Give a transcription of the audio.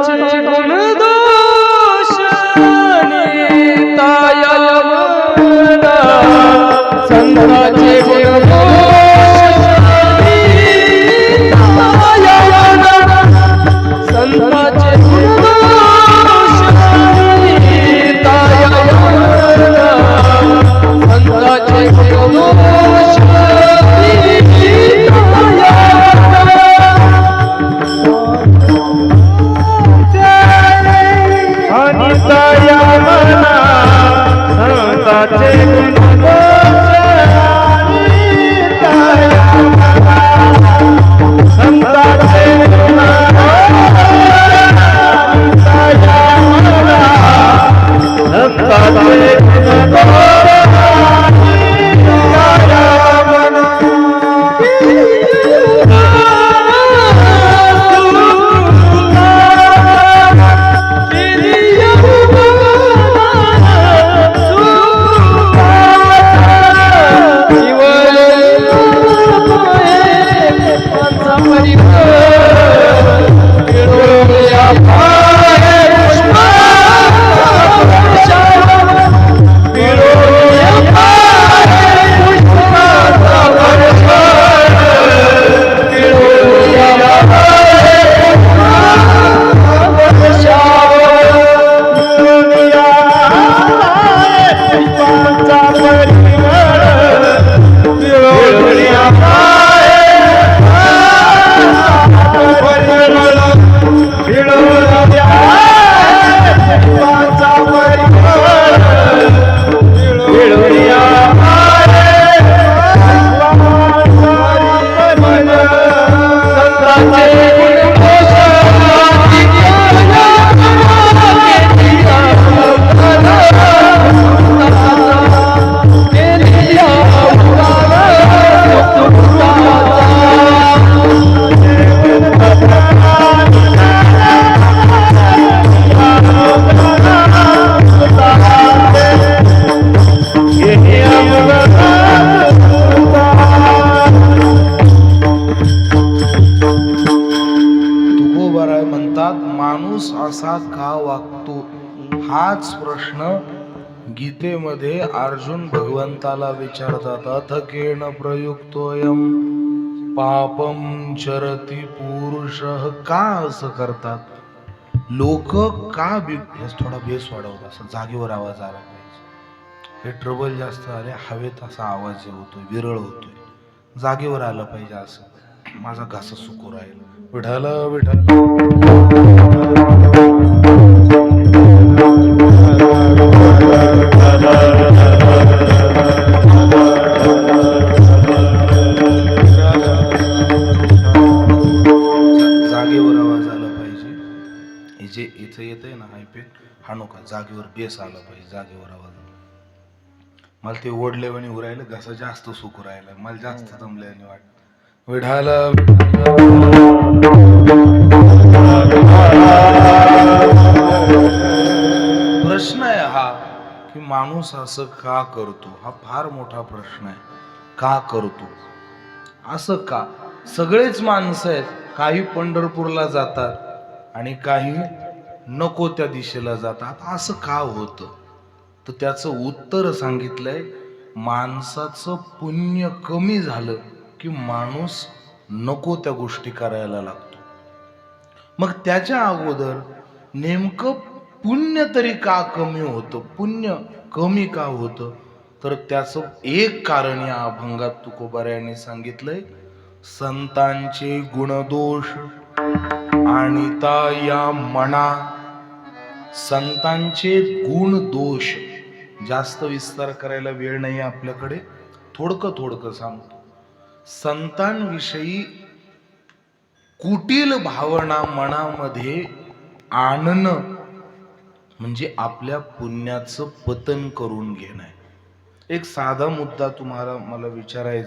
संताचे संताचे जगात माणूस असा का वागतो? हाच प्रश्न गीतेमध्ये अर्जुन भगवंताला विचारतात. अथ केण प्रयुक्तोयम पापम चरती पुरुष का असं करतात? लोक का बी थोडा बेस वाढवतात. असं जागेवर आवाज आला पाहिजे. हे ट्रबल जास्त आले हवेत असा आवाज होतोय विरळ होतोय. जागेवर आलं पाहिजे असं. माझा घास सुकू राहील. विठाला विठाला जा- जागेवर आवाज आला पाहिजे. हे जे इथं येत आहे ना हायपे हा नका जागेवर बेस आला पाहिजे जागेवर आवाज मला ते ओढल्यावानी उरायला घसा जास्त सुकू राहिला मला जास्त जमल्याने वाट विढाल प्रश्न आहे हा की माणूस असं का करतो? हा फार मोठा प्रश्न आहे. का करतो? असं का? सगळेच माणसं आहेत काही पंढरपूरला जातात आणि काही नको त्या दिशेला जातात. असं का होतं? तर त्याचं उत्तर सांगितलंय माणसाचं पुण्य कमी झालं. की माणूस नको त्या गोष्टी करायला लागतो. मग त्याच्या अगोदर नेमकं पुण्य तरी का कमी होतं? पुण्य कमी का होतं? तर त्याचं एक कारण या अभंगात तुकोबाऱ्याने सांगितलंय. संतांचे गुणदोष आणि या मना. संतांचे गुण दोष जास्त विस्तार करायला वेळ नाही आपल्याकडे. थोडकं थोडकं सांगतो. संतांविषयी कुटील भावना मनामध्ये आणणं म्हणजे आपल्या पुण्याचं पतन करून घेणं आहे. एक साधा मुद्दा तुम्हाला मला विचारायचा